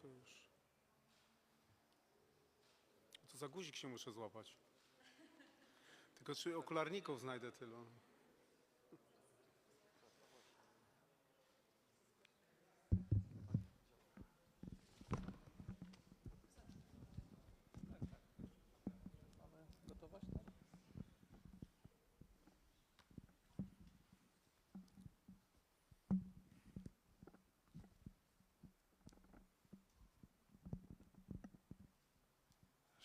to już. To za guzik się muszę złapać. Tylko czy okularników znajdę tylu?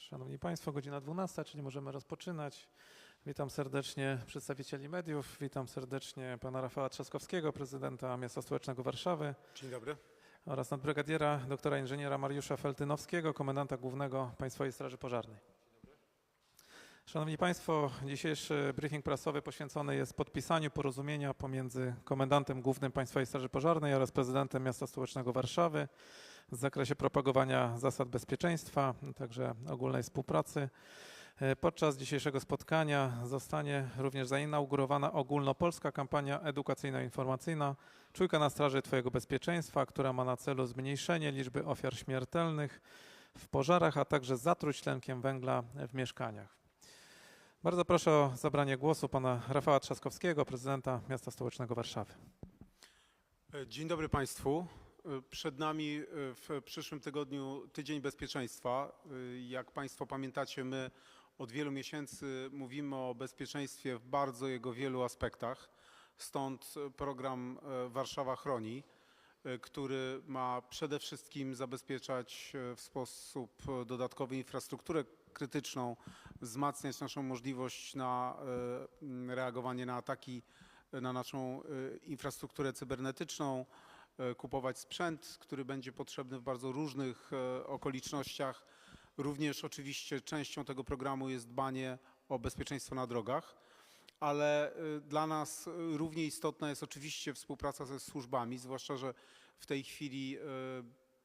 Szanowni Państwo, godzina 12, czyli możemy rozpoczynać. Witam serdecznie przedstawicieli mediów, witam serdecznie pana Rafała Trzaskowskiego, prezydenta Miasta Stołecznego Warszawy Dzień dobry. oraz nadbrygadiera doktora inżyniera Mariusza Feltynowskiego, komendanta głównego Państwowej Straży Pożarnej. Szanowni Państwo, dzisiejszy briefing prasowy poświęcony jest podpisaniu porozumienia pomiędzy komendantem głównym Państwowej Straży Pożarnej oraz prezydentem Miasta Stołecznego Warszawy w zakresie propagowania zasad bezpieczeństwa, także ogólnej współpracy. E, Podczas dzisiejszego spotkania zostanie również zainaugurowana ogólnopolska kampania edukacyjno-informacyjna Czujka na straży Twojego bezpieczeństwa, która ma na celu zmniejszenie liczby ofiar śmiertelnych w pożarach, a także zatruć tlenkiem węgla w mieszkaniach. Bardzo proszę o zabranie głosu pana Rafała Trzaskowskiego, prezydenta Miasta Stołecznego Warszawy. E, Dzień dobry Państwu. E, Przed nami e, w przyszłym tygodniu Tydzień Bezpieczeństwa. E, Jak Państwo pamiętacie, my od wielu miesięcy mówimy o bezpieczeństwie w bardzo jego wielu aspektach. Stąd program Warszawa Chroni, który ma przede wszystkim zabezpieczać w sposób dodatkowy infrastrukturę krytyczną, wzmacniać naszą możliwość na reagowanie na ataki na naszą infrastrukturę cybernetyczną, kupować sprzęt, który będzie potrzebny w bardzo różnych e, okolicznościach. Również oczywiście częścią tego programu jest dbanie o bezpieczeństwo na drogach, ale e, dla nas e, równie istotna jest oczywiście współpraca ze służbami, zwłaszcza, że w tej chwili e,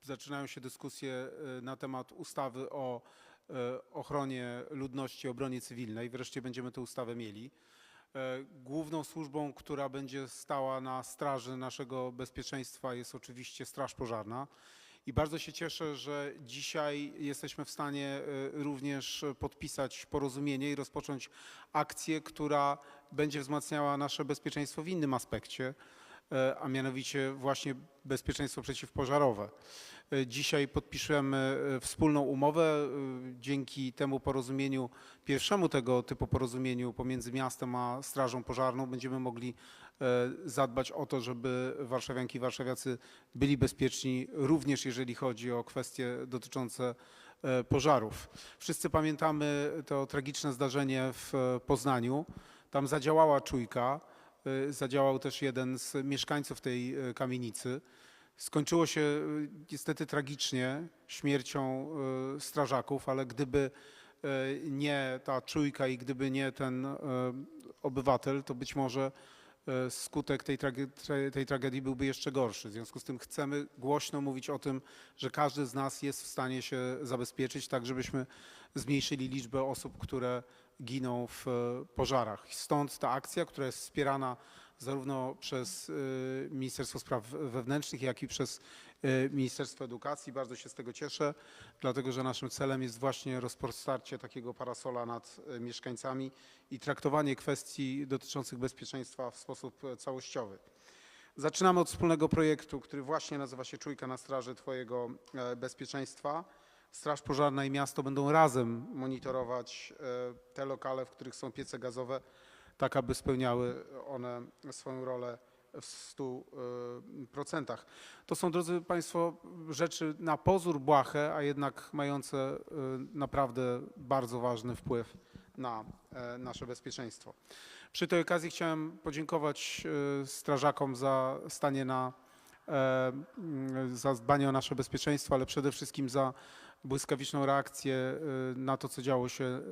zaczynają się dyskusje e, na temat ustawy o e, ochronie ludności, obronie cywilnej. Wreszcie będziemy tę ustawę mieli. E, Główną służbą, która będzie stała na straży naszego bezpieczeństwa jest oczywiście Straż Pożarna. I bardzo się cieszę, że dzisiaj jesteśmy w stanie e, również podpisać porozumienie i rozpocząć akcję, która będzie wzmacniała nasze bezpieczeństwo w innym aspekcie, e, a mianowicie właśnie bezpieczeństwo przeciwpożarowe. E, Dzisiaj podpiszemy e, wspólną umowę. e, Dzięki temu porozumieniu, pierwszemu tego typu porozumieniu pomiędzy miastem a Strażą Pożarną będziemy mogli zadbać o to, żeby warszawianki i warszawiacy byli bezpieczni, również jeżeli chodzi o kwestie dotyczące pożarów. Wszyscy pamiętamy to tragiczne zdarzenie w Poznaniu. Tam zadziałała czujka, zadziałał też jeden z mieszkańców tej kamienicy. Skończyło się e, niestety tragicznie śmiercią e, strażaków, ale gdyby e, nie ta czujka i gdyby nie ten obywatel, to być może skutek tej, trage- tra- tej tragedii byłby jeszcze gorszy. W związku z tym chcemy głośno mówić o tym, że każdy z nas jest w stanie się zabezpieczyć, tak żebyśmy zmniejszyli liczbę osób, które giną w pożarach. Stąd ta akcja, która jest wspierana zarówno przez e, Ministerstwo Spraw Wewnętrznych, jak i przez e, Ministerstwo Edukacji. Bardzo się z tego cieszę, dlatego że naszym celem jest właśnie rozpostarcie takiego parasola nad e, mieszkańcami i traktowanie kwestii dotyczących bezpieczeństwa w sposób całościowy. Zaczynamy od wspólnego projektu, który właśnie nazywa się Czujka na straży Twojego bezpieczeństwa. Straż Pożarna i miasto będą razem monitorować te lokale, w których są piece gazowe, tak aby spełniały one swoją rolę w 100%. To są, drodzy Państwo, rzeczy na pozór błahe, a jednak mające e, naprawdę bardzo ważny wpływ na e, nasze bezpieczeństwo. Przy tej okazji chciałem podziękować e, strażakom za stanie na e, za dbanie o nasze bezpieczeństwo, ale przede wszystkim za błyskawiczną reakcję e, na to, co działo się e,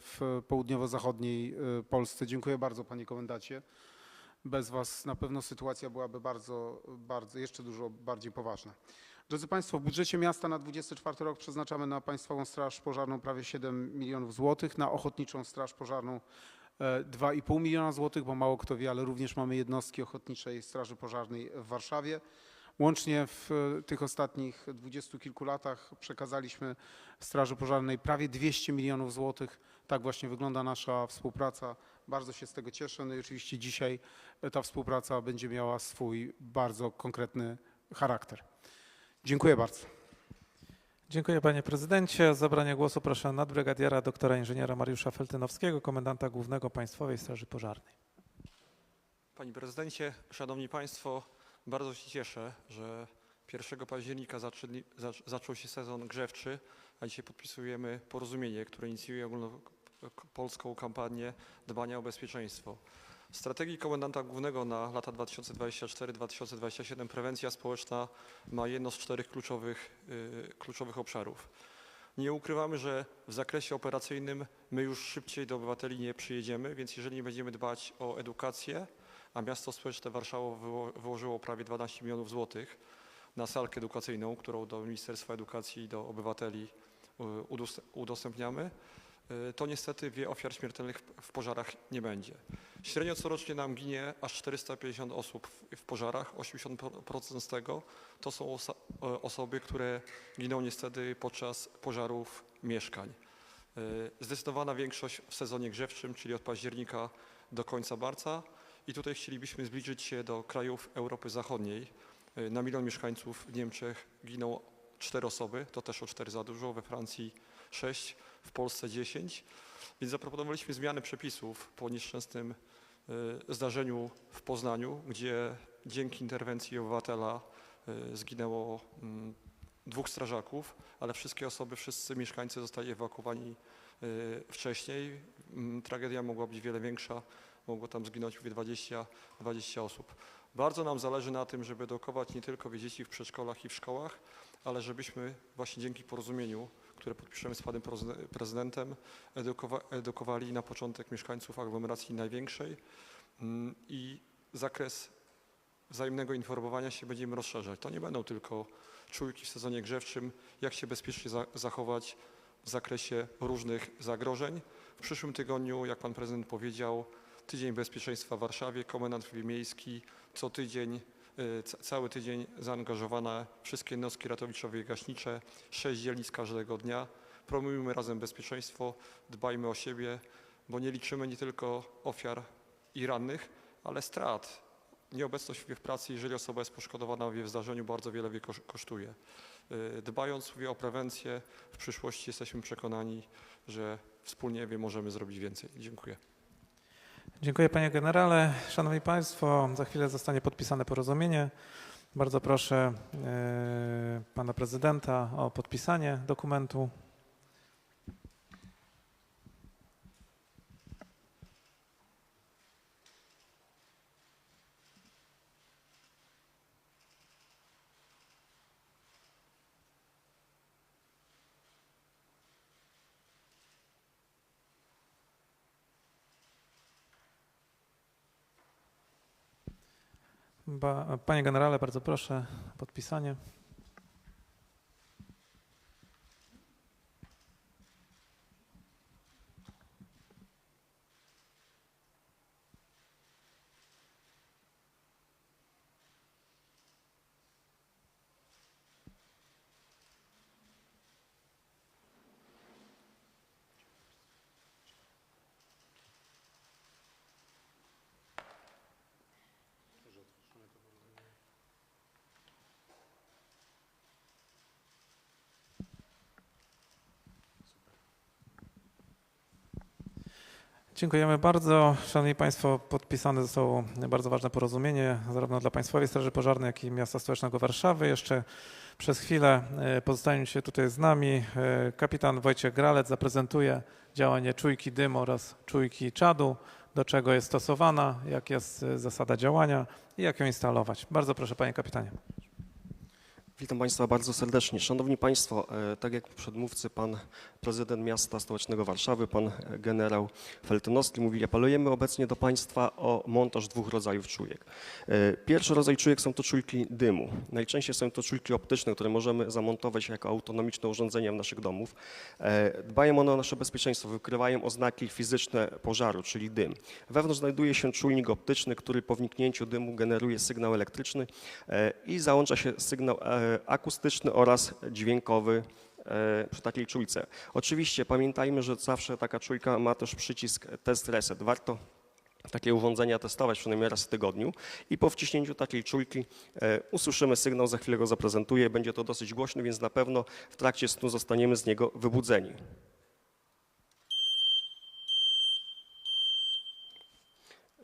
w południowo-zachodniej e, Polsce. Dziękuję bardzo, panie komendacie. Bez was na pewno sytuacja byłaby bardzo, bardzo, jeszcze dużo bardziej poważna. Drodzy Państwo, w budżecie miasta na 24 rok przeznaczamy na Państwową Straż Pożarną prawie 7 milionów złotych, na Ochotniczą Straż Pożarną e, 2,5 miliona złotych, bo mało kto wie, ale również mamy jednostki Ochotniczej Straży Pożarnej w Warszawie Łącznie w e, tych ostatnich dwudziestu kilku latach przekazaliśmy Straży Pożarnej prawie 200 milionów złotych. Tak właśnie wygląda nasza współpraca. Bardzo się z tego cieszę. No i oczywiście dzisiaj e, ta współpraca będzie miała swój bardzo konkretny charakter. Dziękuję bardzo. Dziękuję panie prezydencie. O zabranie głosu proszę nadbrygadiera doktora inżyniera Mariusza Feltynowskiego, komendanta głównego Państwowej Straży Pożarnej. Panie prezydencie, szanowni państwo, bardzo się cieszę, że 1 października zaczęli, zac- zaczął się sezon grzewczy, a dzisiaj podpisujemy porozumienie, które inicjuje ogólnopolską kampanię dbania o bezpieczeństwo. W strategii komendanta głównego na lata 2024-2027 prewencja społeczna ma jedno z czterech kluczowych, y, kluczowych obszarów. Nie ukrywamy, że w zakresie operacyjnym my już szybciej do obywateli nie przyjedziemy, więc jeżeli nie będziemy dbać o edukację, a miasto stołeczne Warszawa wyło- wyłożyło prawie 12 milionów złotych na salkę edukacyjną, którą do Ministerstwa Edukacji i do obywateli y, udos- udostępniamy, y, to niestety wie ofiar śmiertelnych w- pożarach nie będzie. Średnio corocznie nam ginie aż 450 osób w- pożarach, 80% z tego to są o- osoby, które giną niestety podczas pożarów mieszkań. Y, Zdecydowana większość w sezonie grzewczym, czyli od października do końca marca. I tutaj chcielibyśmy zbliżyć się do krajów Europy Zachodniej. Y, Na milion mieszkańców w Niemczech giną 4 osoby, to też o 4 za dużo, we Francji 6, w Polsce 10. Więc zaproponowaliśmy zmianę przepisów po nieszczęsnym y, zdarzeniu w Poznaniu, gdzie dzięki interwencji obywatela y, zginęło mm, dwóch strażaków, ale wszystkie osoby, wszyscy mieszkańcy zostali ewakuowani wcześniej. Mm, Tragedia mogła być wiele większa, mogło tam zginąć mówię 20, 20 osób. Bardzo nam zależy na tym, żeby edukować nie tylko dzieci w przedszkolach i w szkołach, ale żebyśmy właśnie dzięki porozumieniu, które podpiszemy z panem prezyde- prezydentem, edukowa- edukowali na początek mieszkańców aglomeracji największej mm, i zakres wzajemnego informowania się będziemy rozszerzać. To nie będą tylko czujki w sezonie grzewczym, jak się bezpiecznie za- zachować w zakresie różnych zagrożeń. W przyszłym tygodniu, jak pan prezydent powiedział, Tydzień Bezpieczeństwa w Warszawie, komendant miejski, co tydzień, y, ca- cały tydzień zaangażowane wszystkie jednostki ratowniczowe i gaśnicze, sześć dzielnic każdego dnia. Promujmy razem bezpieczeństwo, dbajmy o siebie, bo nie liczymy nie tylko ofiar i rannych, ale strat. Nieobecność w pracy, jeżeli osoba jest poszkodowana wie w zdarzeniu, bardzo wiele wie kosz- kosztuje. Y, Dbając mówię o prewencję, w przyszłości jesteśmy przekonani, że wspólnie wie, możemy zrobić więcej. Dziękuję. Dziękuję panie generale. Szanowni państwo, za chwilę zostanie podpisane porozumienie. Bardzo proszę e, pana prezydenta o podpisanie dokumentu. Panie generale, bardzo proszę o podpisanie. Dziękujemy bardzo. Szanowni Państwo, podpisane zostało bardzo ważne porozumienie zarówno dla Państwowej Straży Pożarnej, jak i Miasta Stołecznego Warszawy. Jeszcze przez chwilę e, pozostaniecie tutaj z nami. E, Kapitan Wojciech Gralec zaprezentuje działanie czujki dymu oraz czujki czadu, do czego jest stosowana, jak jest e, zasada działania i jak ją instalować. Bardzo proszę Panie Kapitanie. Witam Państwa bardzo serdecznie. Szanowni Państwo, e, tak jak przedmówcy, Pan Prezydent Miasta Stołecznego Warszawy, Pan e, Generał Feltynowski mówili, apelujemy obecnie do Państwa o montaż dwóch rodzajów czujek. E, Pierwszy rodzaj czujek są to czujki dymu. Najczęściej są to czujki optyczne, które możemy zamontować jako autonomiczne urządzenia w naszych domów. Dbają one o nasze bezpieczeństwo, wykrywają oznaki fizyczne pożaru, czyli dym. Wewnątrz znajduje się czujnik optyczny, który po wniknięciu dymu generuje sygnał elektryczny i załącza się sygnał akustyczny oraz dźwiękowy e, przy takiej czujce. Oczywiście pamiętajmy, że zawsze taka czujka ma też przycisk test reset. Warto takie urządzenia testować przynajmniej raz w tygodniu i po wciśnięciu takiej czujki e, usłyszymy sygnał, za chwilę go zaprezentuję. Będzie to dosyć głośny, więc na pewno w trakcie snu zostaniemy z niego wybudzeni.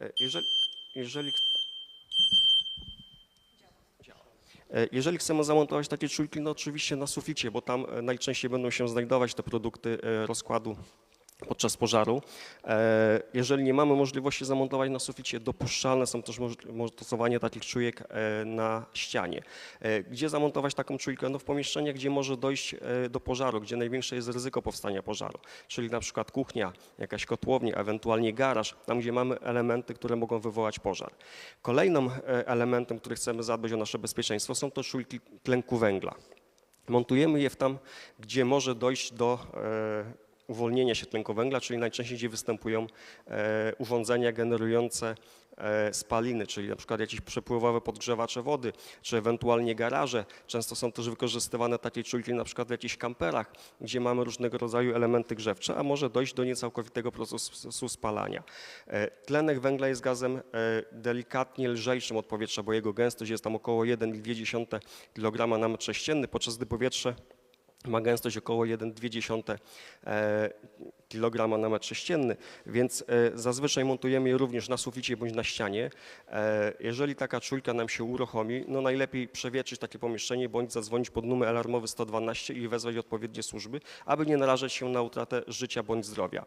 E, Jeżeli, jeżeli Jeżeli chcemy zamontować takie czujki, no oczywiście na suficie, bo tam e, najczęściej będą się znajdować te produkty e, rozkładu podczas pożaru. E, Jeżeli nie mamy możliwości zamontować na suficie, dopuszczalne są też stosowanie takich czujek e, na ścianie. E, Gdzie zamontować taką czujkę? No w pomieszczeniach, gdzie może dojść do pożaru, gdzie największe jest ryzyko powstania pożaru, czyli na przykład kuchnia, jakaś kotłownia, ewentualnie garaż, tam gdzie mamy elementy, które mogą wywołać pożar. Kolejnym elementem, który chcemy zadbać o nasze bezpieczeństwo są to czujki tlenku węgla. Montujemy je w tam, gdzie może dojść do uwolnienia się tlenku węgla, czyli najczęściej gdzie występują e, urządzenia generujące e, spaliny, czyli na przykład jakieś przepływowe podgrzewacze wody, czy ewentualnie garaże. Często są też wykorzystywane takie czujki na przykład w jakichś kamperach, gdzie mamy różnego rodzaju elementy grzewcze, a może dojść do niecałkowitego procesu spalania. E, Tlenek węgla jest gazem delikatnie lżejszym od powietrza, bo jego gęstość jest tam około 1,2 kg na metr sześcienny, podczas gdy powietrze ma gęstość około 1,2 e, kg na metr sześcienny, więc e, zazwyczaj montujemy je również na suficie bądź na ścianie. E, Jeżeli taka czujka nam się uruchomi, no najlepiej przewietrzyć takie pomieszczenie bądź zadzwonić pod numer alarmowy 112 i wezwać odpowiednie służby, aby nie narażać się na utratę życia bądź zdrowia.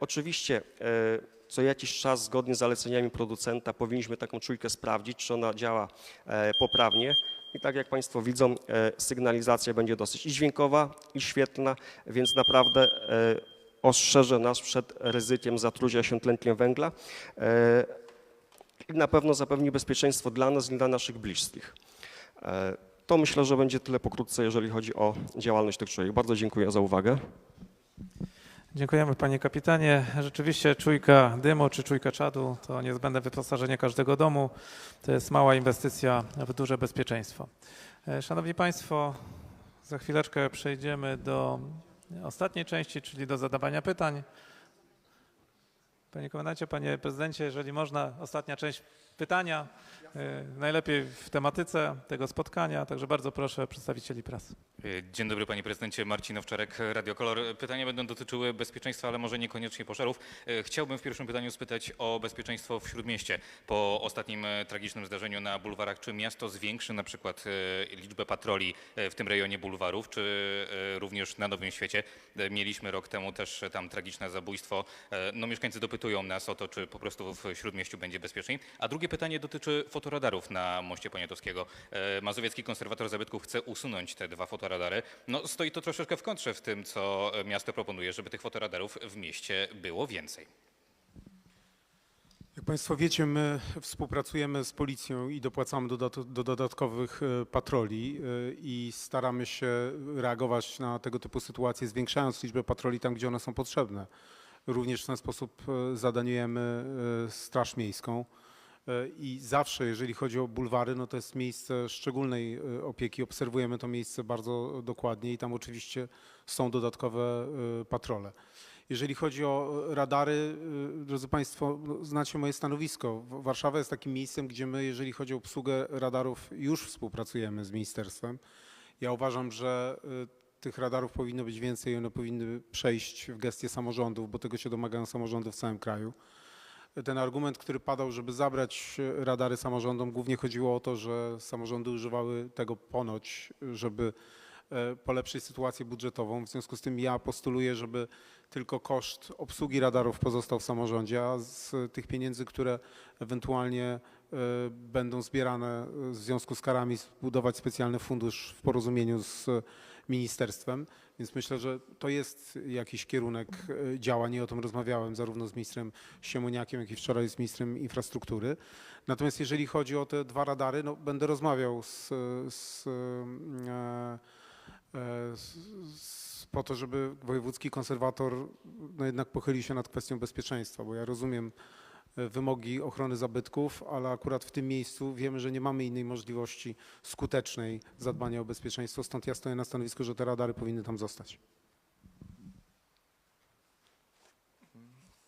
Oczywiście co jakiś czas zgodnie z zaleceniami producenta powinniśmy taką czujkę sprawdzić, czy ona działa poprawnie. I tak jak Państwo widzą, e, sygnalizacja będzie dosyć i dźwiękowa, i świetlna, więc naprawdę e, ostrzeże nas przed ryzykiem zatrucia się tlenkiem węgla e, i na pewno zapewni bezpieczeństwo dla nas i dla naszych bliskich. To myślę, że będzie tyle pokrótce, jeżeli chodzi o działalność tych człowiek. Bardzo dziękuję za uwagę. Dziękujemy panie kapitanie. Rzeczywiście czujka dymu czy czujka czadu to niezbędne wyposażenie każdego domu. To jest mała inwestycja w duże bezpieczeństwo. E, Szanowni Państwo, za chwileczkę przejdziemy do ostatniej części, czyli do zadawania pytań. Panie komendancie, panie prezydencie, jeżeli można, ostatnia część pytania, e, najlepiej w tematyce tego spotkania, także bardzo proszę przedstawicieli prasy. Dzień dobry panie prezydencie, Marcin Owczarek, Radio Kolor. Pytania będą dotyczyły bezpieczeństwa, ale może niekoniecznie pożarów. E, Chciałbym w pierwszym pytaniu spytać o bezpieczeństwo w Śródmieście. Po ostatnim e, tragicznym zdarzeniu na bulwarach, czy miasto zwiększy na przykład e, liczbę patroli e, w tym rejonie bulwarów, czy e, również na Nowym Świecie? E, Mieliśmy rok temu też e, tam tragiczne zabójstwo. E, No mieszkańcy dopytują nas o to, czy po prostu w Śródmieściu będzie bezpieczniej. A drugie pytanie dotyczy fotoradarów na moście Poniatowskiego. E, Mazowiecki konserwator zabytków chce usunąć te dwa fotoradary. No stoi to troszeczkę w kontrze w tym, co e, miasto proponuje, żeby tych fotoradarów w mieście było więcej. Jak Państwo wiecie, my współpracujemy z policją i dopłacamy do, do dodatkowych e, patroli i staramy się reagować na tego typu sytuacje, zwiększając liczbę patroli tam, gdzie one są potrzebne. Również w ten sposób zadaniujemy Straż Miejską. E, I zawsze, jeżeli chodzi o bulwary, no to jest miejsce szczególnej e, opieki. Obserwujemy to miejsce bardzo dokładnie i tam oczywiście są dodatkowe e, patrole. Jeżeli chodzi o radary, drodzy Państwo, no, znacie moje stanowisko. Warszawa jest takim miejscem, gdzie my, jeżeli chodzi o obsługę radarów, już współpracujemy z ministerstwem. Ja uważam, że tych radarów powinno być więcej i one powinny przejść w gestię samorządów, bo tego się domagają samorządy w całym kraju. Ten argument, który padał, żeby zabrać radary samorządom, głównie chodziło o to, że samorządy używały tego ponoć, żeby e, polepszyć sytuację budżetową. W związku z tym ja postuluję, żeby tylko koszt obsługi radarów pozostał w samorządzie, a z tych pieniędzy, które ewentualnie będą zbierane w związku z karami, zbudować specjalny fundusz w porozumieniu z ministerstwem. Więc myślę, że to jest jakiś kierunek działań i o tym rozmawiałem zarówno z ministrem Siemoniakiem, jak i wczoraj z ministrem infrastruktury. Natomiast jeżeli chodzi o te dwa radary, no, będę rozmawiał z, z, z, po to, żeby wojewódzki konserwator no, jednak pochylił się nad kwestią bezpieczeństwa, bo ja rozumiem wymogi ochrony zabytków, ale akurat w tym miejscu wiemy, że nie mamy innej możliwości skutecznej zadbania o bezpieczeństwo, stąd ja stoję na stanowisku, że te radary powinny tam zostać.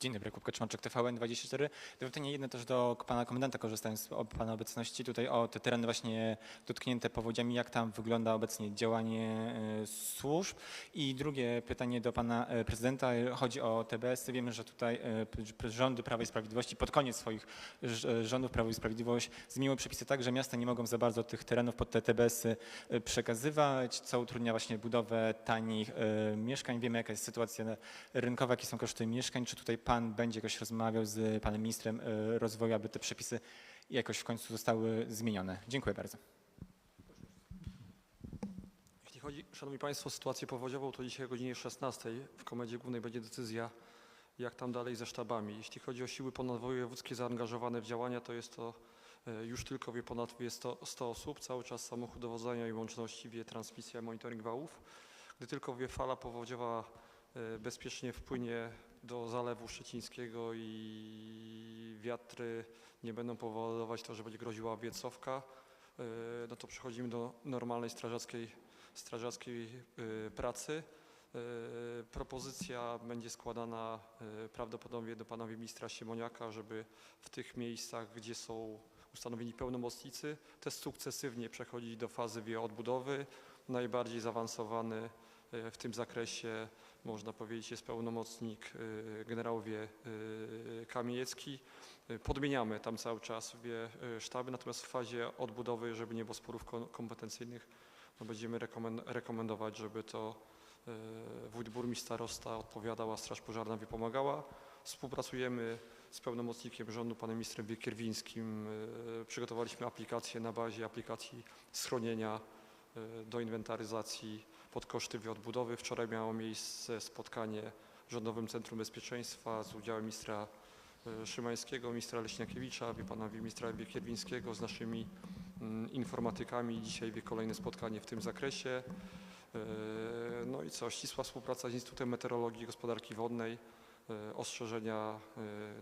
Dzień dobry, Kubka Trzymaczek, TVN24. To pytanie jedno też do pana komendanta, korzystając z pana obecności tutaj o te tereny właśnie dotknięte powodziami, jak tam wygląda obecnie działanie e, służb. I drugie pytanie do pana e, prezydenta, chodzi o TBS. Wiemy, że tutaj e, rządy Prawa i Sprawiedliwości pod koniec swoich rządów Prawo i Sprawiedliwość zmieniły przepisy tak, że miasta nie mogą za bardzo tych terenów pod te TBS-y przekazywać, co utrudnia właśnie budowę tanich mieszkań. Wiemy, jaka jest sytuacja rynkowe, jakie są koszty mieszkań. Czy tutaj pan będzie jakoś rozmawiał z panem ministrem e, rozwoju, aby te przepisy jakoś w końcu zostały zmienione? Dziękuję bardzo. Jeśli chodzi, Szanowni Państwo, o sytuację powodziową, to dzisiaj o godzinie 16 w Komendzie Głównej będzie decyzja, jak tam dalej ze sztabami. Jeśli chodzi o siły ponadwojewódzkie zaangażowane w działania, to jest to e, już tylko wie ponad wie 100, 100 osób, cały czas samochód dowodzenia i łączności, wie transmisja, monitoring wałów. Gdy tylko wie fala powodziowa e, bezpiecznie wpłynie do Zalewu Szczecińskiego i wiatry nie będą powodować to, że będzie groziła wiecowka, e, no to przechodzimy do normalnej strażackiej, strażackiej e, pracy. E, Propozycja będzie składana prawdopodobnie do pana ministra Siemoniaka, żeby w tych miejscach, gdzie są ustanowieni pełnomocnicy, też sukcesywnie przechodzić do fazy odbudowy. Najbardziej zaawansowany w tym zakresie, można powiedzieć, jest pełnomocnik e, generał wie e, Kamiecki. E, Podmieniamy tam cały czas wie e, sztaby, natomiast w fazie odbudowy, żeby nie było sporów kom- kompetencyjnych, no będziemy rekomen- rekomendować, żeby to e, wójt burmistrz starosta odpowiadał, a straż pożarna wie pomagała. Współpracujemy z pełnomocnikiem rządu, panem ministrem Wiekierwińskim. E, Przygotowaliśmy aplikację na bazie aplikacji schronienia e, do inwentaryzacji pod koszty odbudowy. Wczoraj miało miejsce spotkanie w Rządowym Centrum Bezpieczeństwa z udziałem ministra e, Szymańskiego, ministra Leśniakiewicza, wie pana ministra Wiekierwińskiego z naszymi mm, informatykami. Dzisiaj wie kolejne spotkanie w tym zakresie. E, No i co, ścisła współpraca z Instytutem Meteorologii i Gospodarki Wodnej, e, ostrzeżenia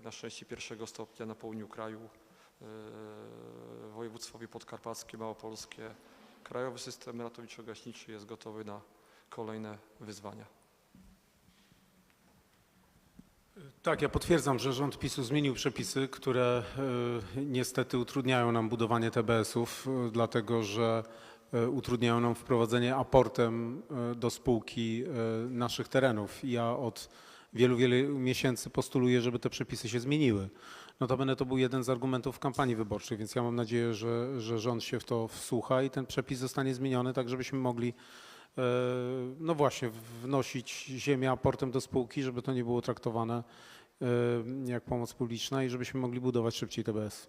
na szczęście pierwszego stopnia na południu kraju, województwowie podkarpackie, małopolskie. Krajowy system ratowniczo-gaśniczy jest gotowy na kolejne wyzwania. Tak, ja potwierdzam, że rząd PiSu zmienił przepisy, które e, niestety utrudniają nam budowanie TBS-ów, e, dlatego że e, utrudniają nam wprowadzenie aportem do spółki naszych terenów. Ja od wielu, wielu miesięcy postuluję, żeby te przepisy się zmieniły. Notabene to był jeden z argumentów w kampanii wyborczej, więc ja mam nadzieję, że, że rząd się w to wsłucha i ten przepis zostanie zmieniony, tak żebyśmy mogli e, no właśnie, wnosić ziemię aportem do spółki, żeby to nie było traktowane e, jak pomoc publiczna i żebyśmy mogli budować szybciej TBS.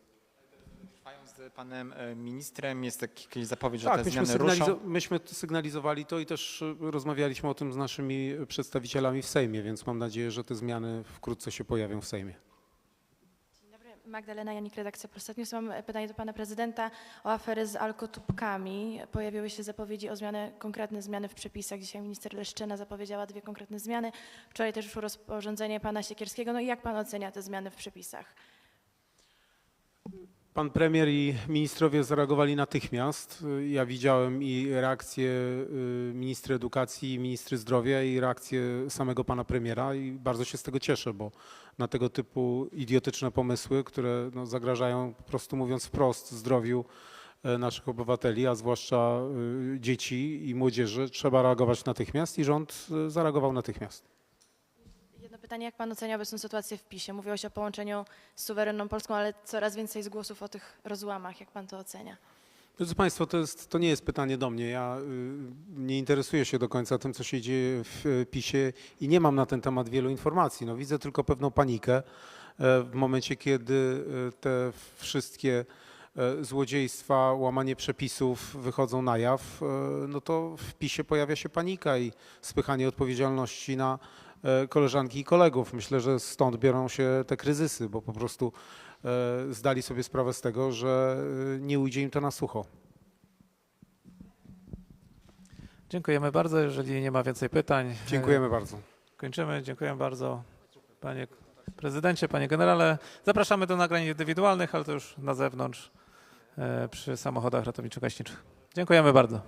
Panem e, ministrem, jest jakaś zapowiedź, że Tak, te myśmy, zmiany ruszą. myśmy sygnalizowali to i też rozmawialiśmy o tym z naszymi przedstawicielami w Sejmie, więc mam nadzieję, że te zmiany wkrótce się pojawią w Sejmie. Magdalena Janik, redakcja Polsat News. Mam pytanie do pana prezydenta o aferę z alkotubkami. Pojawiły się zapowiedzi o zmiany, konkretne zmiany w przepisach. Dzisiaj minister Leszczyna zapowiedziała dwie konkretne zmiany. Wczoraj też wyszło rozporządzenie pana Siekierskiego. No i jak pan ocenia te zmiany w przepisach? Pan premier i ministrowie zareagowali natychmiast. Ja widziałem i reakcję y, ministra edukacji, i ministry zdrowia, i reakcję samego pana premiera i bardzo się z tego cieszę, bo na tego typu idiotyczne pomysły, które no, zagrażają, po prostu mówiąc wprost, zdrowiu e, naszych obywateli, a zwłaszcza y, dzieci i młodzieży, trzeba reagować natychmiast i rząd y, zareagował natychmiast. Jedno pytanie, jak pan ocenia obecną sytuację w PiSie? Mówiło się o połączeniu z suwerenną Polską, ale coraz więcej jest głosów o tych rozłamach. Jak pan to ocenia? Drodzy Państwo, to, jest, to nie jest pytanie do mnie. Ja y, nie interesuję się do końca tym, co się dzieje w y, PiSie i nie mam na ten temat wielu informacji. No, widzę tylko pewną panikę. w momencie, kiedy e, te wszystkie e, złodziejstwa, łamanie przepisów wychodzą na jaw, e, no to w PiSie pojawia się panika i spychanie odpowiedzialności na e, koleżanki i kolegów. Myślę, że stąd biorą się te kryzysy, bo po prostu e, zdali sobie sprawę z tego, że e, nie ujdzie im to na sucho. Dziękujemy bardzo. Jeżeli nie ma więcej pytań, e, Dziękujemy bardzo. kończymy. Dziękuję bardzo panie prezydencie, panie generale. Zapraszamy do nagrań indywidualnych, ale to już na zewnątrz e, przy samochodach ratowniczo-gaśniczych. Dziękujemy bardzo.